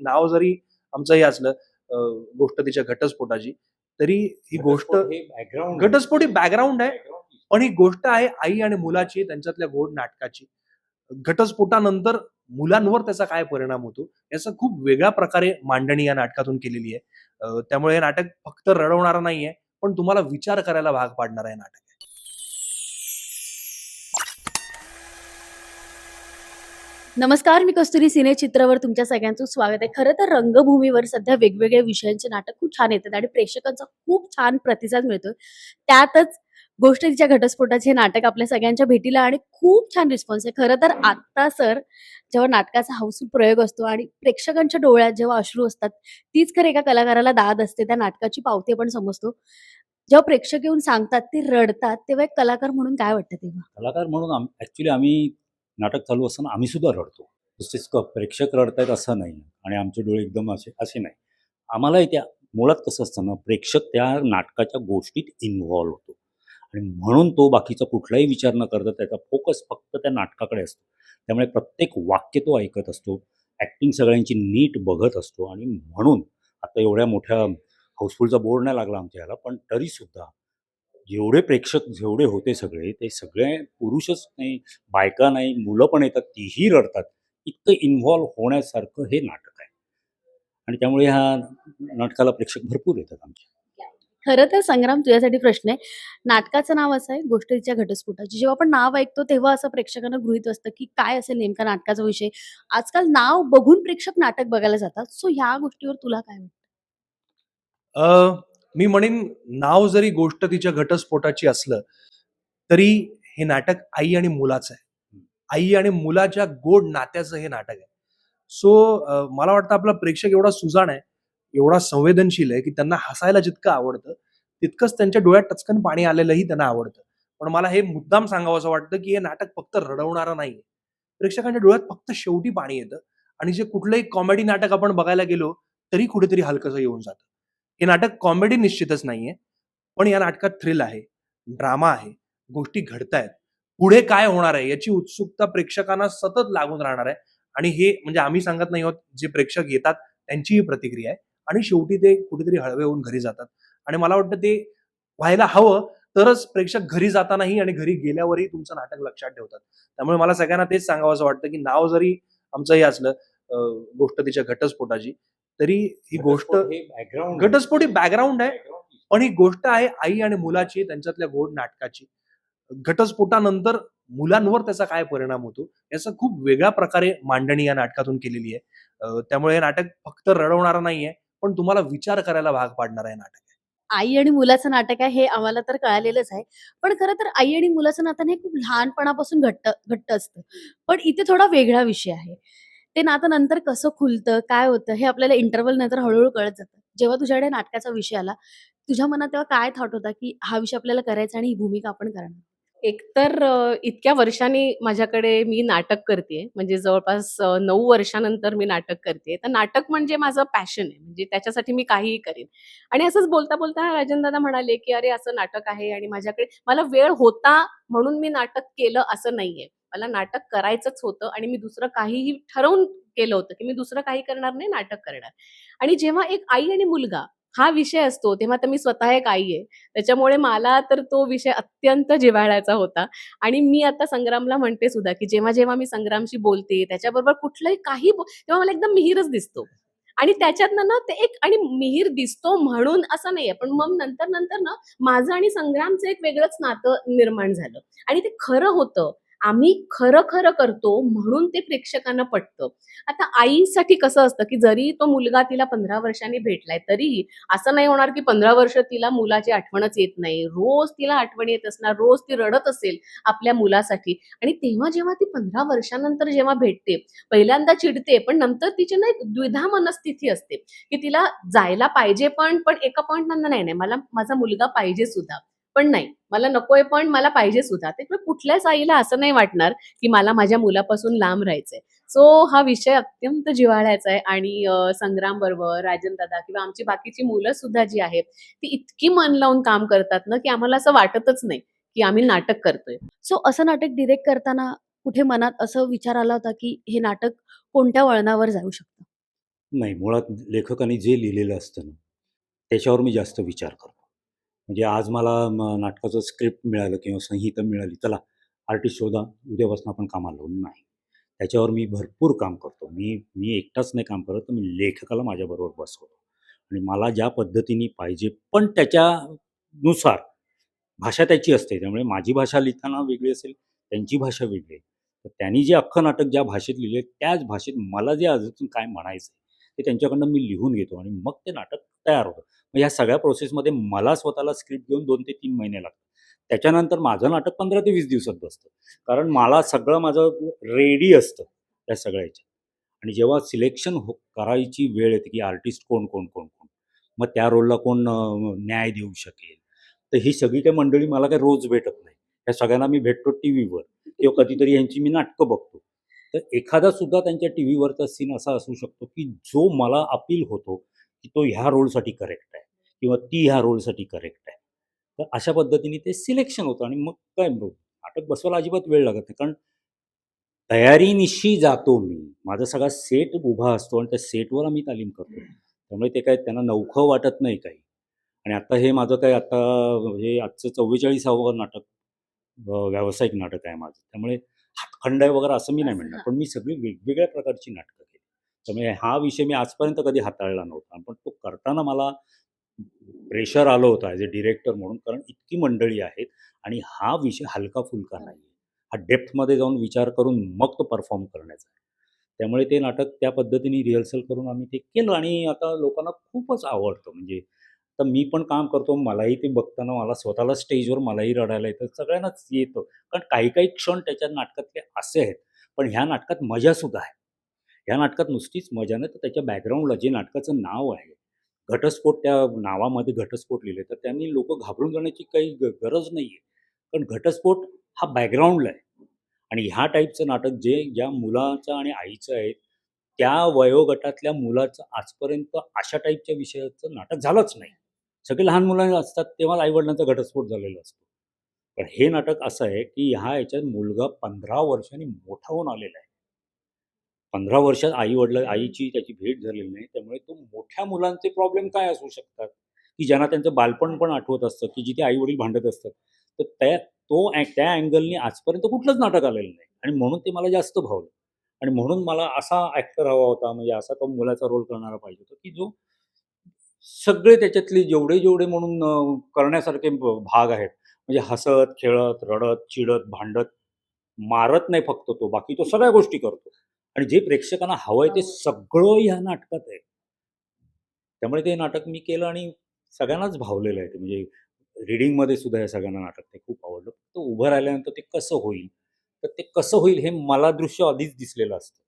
नाव जरी आमचं हे असलं गोष्ट तिच्या घटस्फोटाची तरी ही गोष्ट घटस्फोटी बॅकग्राऊंड आहे. पण ही गोष्ट आहे आई आणि मुलाची त्यांच्यातल्या गोड नाटकाची. घटस्फोटानंतर मुलांवर त्याचा काय परिणाम होतो याचा खूप वेगळ्या प्रकारे मांडणी या नाटकातून केलेली आहे. त्यामुळे हे नाटक फक्त रडवणारं नाहीये पण तुम्हाला विचार करायला भाग पाडणार आहे नाटक नमस्कार मी कस्तुरी सिने चित्रवर तुमच्या सगळ्यांचं स्वागत आहे. खरं तर रंगभूमीवर सध्या वेगवेगळ्या विषयांचे नाटक खूप छान येतात आणि प्रेक्षकांचा खूप छान प्रतिसाद मिळतोय. त्यातच गोष्ट तिच्या घटस्फोटाचे नाटक आपल्या सगळ्यांच्या भेटीला आणि खूप छान रिस्पॉन्स आहे. खरं तर आता सर जेव्हा नाटकाचा हाऊसफुल प्रयोग असतो आणि प्रेक्षकांच्या डोळ्यात जेव्हा अश्रू असतात तीच खरं एका कलाकाराला दाद असते त्या नाटकाची पावती आपण समजतो. जेव्हा प्रेक्षक येऊन सांगतात ते रडतात तेव्हा एक कलाकार म्हणून काय वाटतं तेव्हा? कलाकार म्हणून ऍक्च्युली आम्ही नाटक चालू असताना आम्ही सुद्धा रडतो. नुसतेच क- प्रेक्षक रडतायत असं नाही. आणि आमचे डोळे एकदम असे असे नाही. आम्हालाही त्या मुळात कसं असतं ना प्रेक्षक त्या नाटकाच्या गोष्टीत इन्व्हॉल्व्ह होतो. आणि म्हणून तो बाकीचा कुठलाही विचार न करता त्याचा फोकस फक्त त्या नाटकाकडे असतो. त्यामुळे प्रत्येक वाक्य तो ऐकत असतो. ॲक्टिंग सगळ्यांची नीट बघत असतो. आणि म्हणून आता एवढ्या मोठ्या हाऊसफुलचा बोर्ड नाही लागला आमच्या ह्याला पण तरीसुद्धा जेवढे प्रेक्षक जेवढे होते सगळे ते सगळे पुरुषच नाही बायका नाही मुलं पण येतात तीही रडतात. इतकं इन्व्हॉल्व होण्यासारखं हे नाटक आहे. आणि त्यामुळे ह्या नाटकाला प्रेक्षक भरपूर येतात आमचे खरं तर संग्राम तुझ्यासाठी प्रश्न आहे. नाटकाचं नाव असं आहे गोष्टीच्या घटस्फोटाची. जेव्हा आपण नाव ऐकतो तेव्हा असं प्रेक्षकांना गृहित असतं की काय असेल नेमका नाटकाचा विषय. आजकाल नाव बघून प्रेक्षक नाटक बघायला जातात. सो ह्या गोष्टीवर तुला काय वाटतं? अ, मी म्हणेन नाव जरी गोष्ट तिच्या घटस्फोटाची असलं तरी हे नाटक आई आणि मुलाचं आहे. आई आणि मुलाच्या गोड नात्याचं हे नाटक आहे. सो मला वाटतं आपला प्रेक्षक एवढा सुजाण आहे एवढा संवेदनशील आहे की त्यांना हसायला जितकं आवडतं तितकंच त्यांच्या डोळ्यात टचकन पाणी आलेलंही त्यांना आवडतं. पण मला हे मुद्दाम सांगावं असं वाटतं की हे नाटक फक्त रडवणारं नाहीये. प्रेक्षकांच्या डोळ्यात फक्त शेवटी पाणी येतं आणि जे कुठलंही कॉमेडी नाटक आपण बघायला गेलो तरी कुठेतरी हलकंसं येऊन जातं. हे नाटक कॉमेडी निश्चितच नाहीये. पण या नाटकात थ्रिल आहे ड्रामा आहे गोष्टी घडतायत. पुढे काय होणार आहे याची उत्सुकता प्रेक्षकांना सतत लागून राहणार आहे. आणि हे म्हणजे आम्ही सांगत नाही आहोत जे प्रेक्षक येतात त्यांचीही प्रतिक्रिया आहे. आणि शेवटी ते कुठेतरी हळवे होऊन घरी जातात. आणि मला वाटतं ते व्हायला हवं तरच प्रेक्षक घरी जातानाही आणि घरी गेल्यावरही तुमचं नाटक लक्षात ठेवतात. त्यामुळे मला सगळ्यांना तेच सांगावं असं वाटतं की नाव जरी आमचं हे असलं गोष्ट तिच्या घटस्फोटाची तरी ही गोष्ट बॅकग्राऊंड घटस्फोटी बॅकग्राऊंड आहे. पण ही गोष्ट आहे आई आणि मुलाची त्यांच्यातल्या गोड नाटकाची. घटस्फोटानंतर मुलांवर त्याचा काय परिणाम होतो याचा खूप वेगळ्या प्रकारे मांडणी या नाटकातून केलेली आहे. त्यामुळे हे नाटक फक्त रडवणारं नाहीये पण तुम्हाला विचार करायला भाग पाडणार आहे नाटक. आई आणि मुलाचं नाटक आहे हे आम्हाला तर कळालेलंच आहे. पण खरं तर आई आणि मुलाचं नातं हे खूप लहानपणापासून घट्ट घट्ट असतं. पण इथे थोडा वेगळा विषय आहे. ते नातं नंतर कसं खुलतं काय होतं हे आपल्याला इंटरव्हल नंतर हळूहळू कळत जातं. जेव्हा तुझ्याकडे नाटकाचा विषय आला तुझ्या मनात तेव्हा काय थॉट होता की हा विषय आपल्याला करायचा आणि ही भूमिका आपण करणार? एकतर इतक्या वर्षांनी माझ्याकडे मी नाटक करते म्हणजे जवळपास नऊ वर्षानंतर मी नाटक करते तर नाटक म्हणजे माझं पॅशन आहे. म्हणजे त्याच्यासाठी मी काहीही करेन. आणि असंच बोलता बोलता राजन दादा म्हणाले की अरे असं नाटक आहे आणि माझ्याकडे मला वेळ होता म्हणून मी नाटक केलं असं नाहीये. मला नाटक करायचंच होतं आणि मी दुसरं काहीही ठरवून केलं होतं की मी दुसरं काही करणार नाही नाटक करणार. आणि जेव्हा एक आई आणि मुलगा हा विषय असतो तेव्हा तर मी स्वतः एक आई आहे. त्याच्यामुळे मला तर तो विषय अत्यंत जिव्हाळ्याचा होता. आणि मी आता संग्रामला म्हणते सुद्धा की जेव्हा जेव्हा मी संग्रामशी बोलते त्याच्याबरोबर कुठलंही काही तेव्हा मला एकदम मिहीरच दिसतो. आणि त्याच्यातनं ना ते एक आणि मिहीर दिसतो म्हणून असं नाहीये पण मग नंतर नंतर ना माझं आणि संग्रामचं एक वेगळंच नातं निर्माण झालं. आणि ते खरं होतं. आम्ही खरं खरं करतो म्हणून ते प्रेक्षकांना पटतं. आता आईसाठी कसं असतं की जरी तो मुलगा तिला पंधरा वर्षांनी भेटलाय तरीही असं नाही होणार की पंधरा वर्ष तिला मुलाची आठवणच येत नाही. रोज तिला आठवण येत असणार रोज ती रडत असेल आपल्या मुलासाठी. आणि तेव्हा जेव्हा ती पंधरा वर्षानंतर जेव्हा भेटते पहिल्यांदा चिडते पण नंतर तिची ना एक द्विधा मनस्थिती असते की तिला जायला पाहिजे पण पण एका पॉईंट नाही नाही मला माझा मुलगा पाहिजे सुद्धा. पण नाही. मला नकोय पण मला पाहिजे सुद्धा. त्यामुळे कुठल्याच आईला असं नाही वाटणार की मला माझ्या मुलापासून लांब राहायचंय. सो हा विषय अत्यंत जिव्हाळ्याचा आहे आणि संग्राम बरोबर राजन दादा किंवा आमची बाकीची मुलं सुद्धा जी आहेत ती इतकी मन लावून काम करतात ना की आम्हाला असं वाटतच नाही की आम्ही नाटक करतोय. सो असं नाटक डिरेक्ट करताना कुठे मनात असं विचार आला होता की हे नाटक कोणत्या वळणावर जाऊ शकतं? नाही मुळात लेखकाने जे लिहिलेलं असतं ना त्याच्यावर मी जास्त विचार करतो. म्हणजे आज मला म नाटकाचं स्क्रिप्ट मिळालं किंवा संहिता मिळाली चला आर्टिस्ट शोधा उद्यापासून आपण कामाला लावून नाही. त्याच्यावर मी भरपूर काम करतो. मी मी एकटाच नाही काम करत तर मी लेखकाला माझ्याबरोबर बसवतो. आणि मला ज्या पद्धतीने पाहिजे पण त्याच्यानुसार भाषा त्याची असते. त्यामुळे माझी भाषा लिहिताना वेगळी असेल त्यांची भाषा वेगळी आहे. तर त्यांनी जे अख्खं नाटक ज्या भाषेत लिहिले त्याच भाषेत मला जे अजून काय म्हणायचं आहे ते त्यांच्याकडनं मी लिहून घेतो आणि मग ते नाटक तयार होतं. मग ह्या सगळ्या प्रोसेसमध्ये मला स्वतःला स्क्रिप्ट घेऊन दोन ते तीन महिने लागतात. त्याच्यानंतर माझं नाटक पंधरा ते वीस दिवसात बसतं कारण मला सगळं माझं रेडी असतं त्या सगळ्याच्या आणि जेव्हा सिलेक्शन हो करायची वेळ येते की आर्टिस्ट कोण कोण कोण कोण मग त्या रोलला कोण न्याय देऊ शकेल? तर ही सगळी काही मंडळी मला काही रोज भेटत नाही. या सगळ्यांना मी भेटतो टी व्हीवर किंवा कधीतरी यांची मी नाटकं बघतो. तर एखादा सुद्धा त्यांच्या टी व्हीवरचा सीन असा असू शकतो की जो मला अपील होतो की तो ह्या रोलसाठी करेक्ट आहे किंवा ती ह्या रोलसाठी करेक्ट आहे. तर अशा पद्धतीने ते सिलेक्शन होतं आणि मग काय नाटक बसवायला अजिबात वेळ लागत नाही. कारण तयारीनिशी जातो मी. माझा सगळा सेट उभा असतो आणि त्या सेटवर आम्ही तालीम करतो. त्यामुळे ते काय त्यांना नवखं वाटत नाही काही. आणि आता हे माझं काय आता हे आजचं चव्वेचाळीसावं नाटक व्यावसायिक नाटक आहे माझं. त्यामुळे हातखंड आहे वगैरे असं मी नाही म्हणणार. पण मी सगळी वेगवेगळ्या प्रकारची नाटकं त्यामुळे हा विषय मी आजपर्यंत कधी हाताळला नव्हता. पण तो करताना मला प्रेशर आलं होतं ॲज अ डिरेक्टर म्हणून कारण इतकी मंडळी आहेत आणि हा विषय हलका फुलका नाही हा डेप्थमध्ये जाऊन विचार करून मग तो परफॉर्म करण्याचा आहे. त्यामुळे ते नाटक त्या पद्धतीने रिहर्सल करून आम्ही ते केलं आणि आता लोकांना खूपच आवडतं. म्हणजे तर मी पण काम करतो मलाही ते बघताना मला स्वतःला स्टेजवर मलाही रडायला येतं सगळ्यांनाच येतं. कारण काही काही क्षण त्याच्या नाटकातले असे आहेत. पण ह्या नाटकात मजासुद्धा आहे. ह्या नाटकात नुसतीच मजा नाही तर त्याच्या बॅकग्राऊंडला जे नाटकाचं नाव आहे घटस्फोट त्या नावामध्ये घटस्फोट लिहिले तर त्यांनी लोक घाबरून जाण्याची काही ग- गरज नाही आहे कारण घटस्फोट हा बॅकग्राऊंडला आहे. आणि ह्या टाईपचं नाटक जे ज्या मुलाचं आणि आईचं आहे त्या वयोगटातल्या मुलाचं आजपर्यंत अशा टाईपच्या विषयाचं नाटक झालंच नाही. सगळे लहान मुलं असतात तेव्हा आईवडिलांचा घटस्फोट झालेला असतो. पण हे नाटक असं आहे की ह्या याच्यात मुलगा पंधरा वर्षांनी मोठा होऊन आलेला आहे. पंधरा वर्षात आई वडील आईची त्याची भेट झालेली नाही. त्यामुळे तो मोठ्या मुलांचे प्रॉब्लेम काय असू शकतात? की ज्यांना त्यांचं बालपण पण आठवत असतं की जिथे आई वडील भांडत असतात. तर त्या तो त्या अँगलने आजपर्यंत कुठलंच नाटक आलेलं नाही. आणि म्हणून ते मला जास्त भावलं. आणि म्हणून मला असा ॲक्टर हवा होता म्हणजे असा तो मुलाचा रोल करणारा पाहिजे होता की जो सगळे त्याच्यातले जेवढे जेवढे म्हणून करण्यासारखे भाग आहेत. म्हणजे हसत खेळत रडत चिडत भांडत मारत नाही फक्त तो. बाकी तो सगळ्या गोष्टी करतो. आणि जे प्रेक्षकांना हवंय ते सगळं ह्या नाटकात आहे. त्यामुळे ते नाटक मी केलं आणि सगळ्यांनाच भावलेलं आहे ते. म्हणजे रिडिंगमध्ये सुद्धा या सगळ्यांना नाटक ते खूप आवडलं. फक्त उभं राहिल्यानंतर ते कसं होईल? तर ते कसं होईल हे मला दृश्य आधीच दिसलेलं असतं.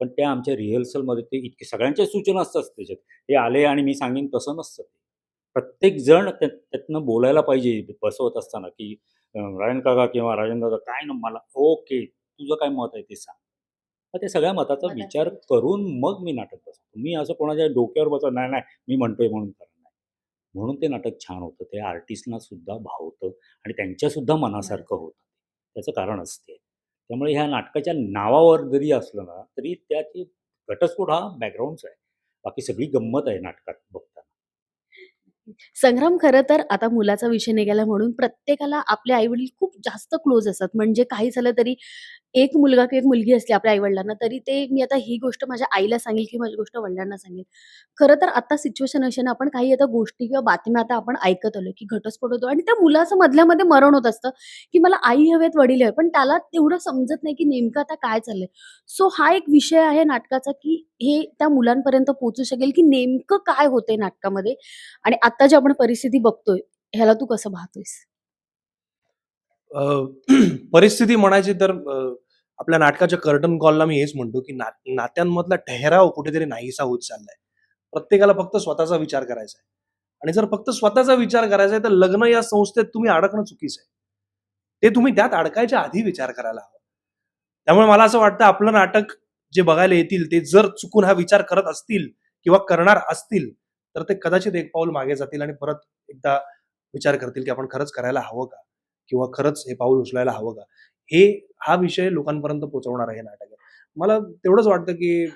पण त्या आमच्या रिहर्सलमध्ये ते इतके सगळ्यांच्या सूचना असतात त्याच्यात. हे आले आणि मी सांगेन तसं नसतं ते. प्रत्येक जण त्या त्यातनं बोलायला पाहिजे बसवत असताना की राजन काका किंवा राजन दादा काय ना मला? ओके. तुझं काय मत आहे ते सांग. मग ते सगळ्या मताचा विचार. करून मग मी नाटक बसवतो. मी असं कोणाच्या डोक्यावर बसत नाही नाही मी म्हणतोय म्हणून करत नाही. म्हणून ते नाटक छान होतं. ते आर्टिस्टना सुद्धा भावतं आणि त्यांच्या सुद्धा मनासारखं होतं. त्याचं कारण असते. त्यामुळे ह्या नाटकाच्या नावावर जरी असलं ना तरी त्याची घटस्फोट हा बॅकग्राऊंडच आहे. बाकी सगळी गंमत आहे नाटकात बघताना. संग्राम खरं तर आता मुलाचा विषय निघाला म्हणून प्रत्येकाला आपले आई वडील खूप जास्त क्लोज असतात. म्हणजे काही झालं तरी एक मुलगा किंवा एक मुलगी असली आपल्या आई वडिलांना तरी ते मी आता ही गोष्ट माझ्या आईला सांगेल की माझी गोष्ट वडिलांना सांगेल. खरं तर आता सिच्युएशन अशी आहे ना आपण काही आता गोष्टी किंवा बातम्या आता आपण ऐकत आलोय की घटस्फोट होतो आणि त्या मुलाचं मधल्यामध्ये मरण होत असतं की मला आई हवेत वडील हवे पण त्याला तेवढं समजत नाही की नेमकं आता काय चाललंय. सो हा एक विषय आहे नाटकाचा की हे त्या मुलांपर्यंत पोहोचू शकेल की नेमकं काय होतंय नाटकामध्ये. आणि आता जी आपण परिस्थिती बघतोय ह्याला तू कसं पाहतोयस? परिस्थिती म्हणायची तर आपल्या नाटकाच्या कर्टन कॉलला मी हेच म्हणतो की ना नात्यांमधला ठहराव कुठेतरी नाहीसा होत चाललाय. प्रत्येकाला फक्त स्वतःचा विचार करायचा आहे. आणि जर फक्त स्वतःचा विचार करायचा आहे तर लग्न या संस्थेत तुम्ही अडकणं चुकीचं आहे. ते तुम्ही त्यात अडकायच्या आधी विचार करायला हवा. त्यामुळे मला असं वाटतं आपलं नाटक जे बघायला येतील ते जर चुकून हा विचार करत असतील किंवा करणार असतील तर ते कदाचित एक पाऊल मागे जातील आणि परत एकदा विचार करतील की आपण खरंच करायला हवं का? किंवा खरंच हे पाऊल उचलायला हवं का? हे हा विषय लोकांपर्यंत पोहोचवणार आहे हे नाटक आहे. मला तेवढंच वाटतं की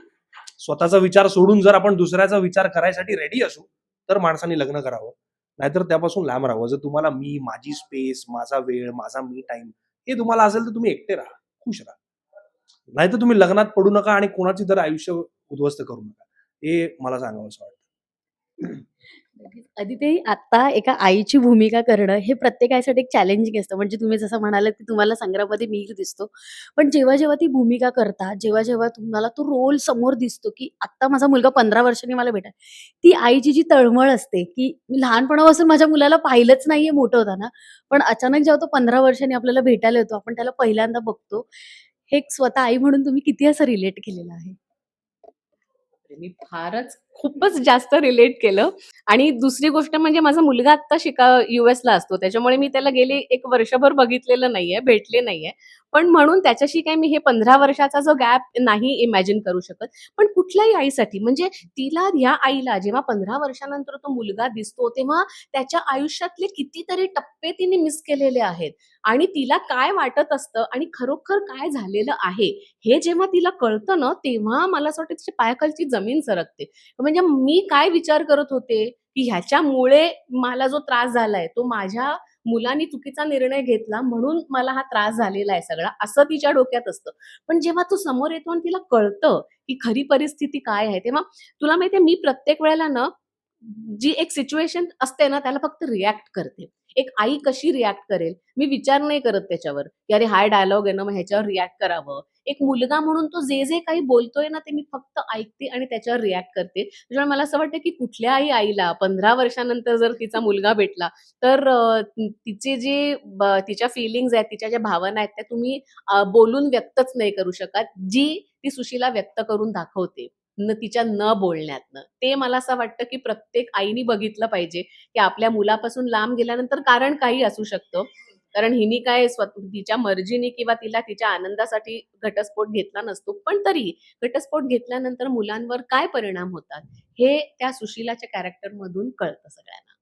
स्वतःचा विचार सोडून जर आपण दुसऱ्याचा विचार करायसाठी रेडी असू तर माणसाने लग्न करावं. नाहीतर त्यापासून लांब राहावं. जर तुम्हाला मी माझी स्पेस माझा वेळ माझा मी टाइम हे तुम्हाला असेल तर तुम्ही एकटे राहा. खुश राहा. नाहीतर तुम्ही लग्नात पडू नका आणि कोणाची तर आयुष्य उद्ध्वस्त करू नका. हे मला सांगावं असं वाटतं. आधी ते आता एका आईची भूमिका करणं हे प्रत्येकासाठी एक चॅलेंजिंग असतं. म्हणजे तुम्ही जसं म्हणालात की तुम्हाला संग्रहामध्ये मीर दिसतो. पण जेव्हा जेव्हा ती भूमिका करता जेव्हा जेव्हा तुम्हाला तो रोल समोर दिसतो की आत्ता माझा मुलगा पंधरा वर्षांनी मला भेटा ती आईची जी तळमळ असते की मी लहानपणापासून माझ्या मुलाला पाहिलंच नाहीये मोठं होताना. पण अचानक जेव्हा तो पंधरा वर्षांनी आपल्याला भेटायला येतो आपण त्याला पहिल्यांदा बघतो. हे एक स्वतः आई म्हणून तुम्ही किती असं रिलेट केलेलं आहे? म्हणजे मी फारच खूपच जास्त रिलेट केलं. आणि दुसरी गोष्ट म्हणजे माझा मुलगा आत्ता शिका युएसला ला असतो. त्याच्यामुळे मी त्याला गेले एक वर्षभर बघितलेलं नाहीये भेटले नाहीये. पण म्हणून त्याच्याशी काय मी हे पंधरा वर्षाचा जो गॅप नाही इमॅजिन करू शकत. पण कुठल्याही आईसाठी म्हणजे तिला या आईला जेव्हा पंधरा वर्षानंतर तो मुलगा दिसतो तेव्हा त्याच्या आयुष्यातले कितीतरी टप्पे तिने मिस केलेले आहेत. आणि तिला काय वाटत असतं आणि खरोखर काय झालेलं आहे हे जेव्हा तिला कळतं ना तेव्हा मला असं वाटतं तिच्या पायाखालची जमीन सरकते. म्हणजे मी काय विचार करत होते की ह्याच्यामुळे मला जो त्रास झालाय तो माझ्या मुलांनी चुकीचा निर्णय घेतला म्हणून मला हा त्रास झालेला आहे सगळा असं तिच्या डोक्यात असतं. पण जेव्हा तू समोर येतो आणि तिला कळतं की खरी परिस्थिती काय आहे तेव्हा तुला माहितीये मी प्रत्येक वेळेला ना जी एक सिच्युएशन असते ना त्याला फक्त रिॲक्ट करते. एक आई कशी रिॲक्ट करेल? मी विचार नाही करत त्याच्यावर. की अरे हाय डायलॉग आहे ना मग ह्याच्यावर रिॲक्ट करावं. एक मुलगा म्हणून तो जे जे काही बोलतोय ना ते मी फक्त ऐकते आणि त्याच्यावर रिॲक्ट करते. त्याच्यामुळे मला असं वाटतं की कुठल्याही आईला पंधरा वर्षानंतर जर तिचा मुलगा भेटला तर तिचे जे तिच्या फिलिंग्ज आहेत तिच्या ज्या भावना आहेत त्या तुम्ही बोलून व्यक्तच नाही करू शकत जी ती सुशीला व्यक्त करून दाखवते न तिच्या न बोलण्यातनं. ते मला असं वाटतं की प्रत्येक आईनी बघितलं पाहिजे की आपल्या मुलापासून लांब गेल्यानंतर कारण काही असू शकतं. कारण हिने काय तिच्या मर्जीने किंवा तिला तिच्या आनंदासाठी घटस्फोट घेतला नसतो पण तरी घटस्फोट घेतल्यानंतर मुलांवर काय परिणाम होतात हे त्या सुशीलाच्या कॅरेक्टर मधून कळतं सगळ्यांना.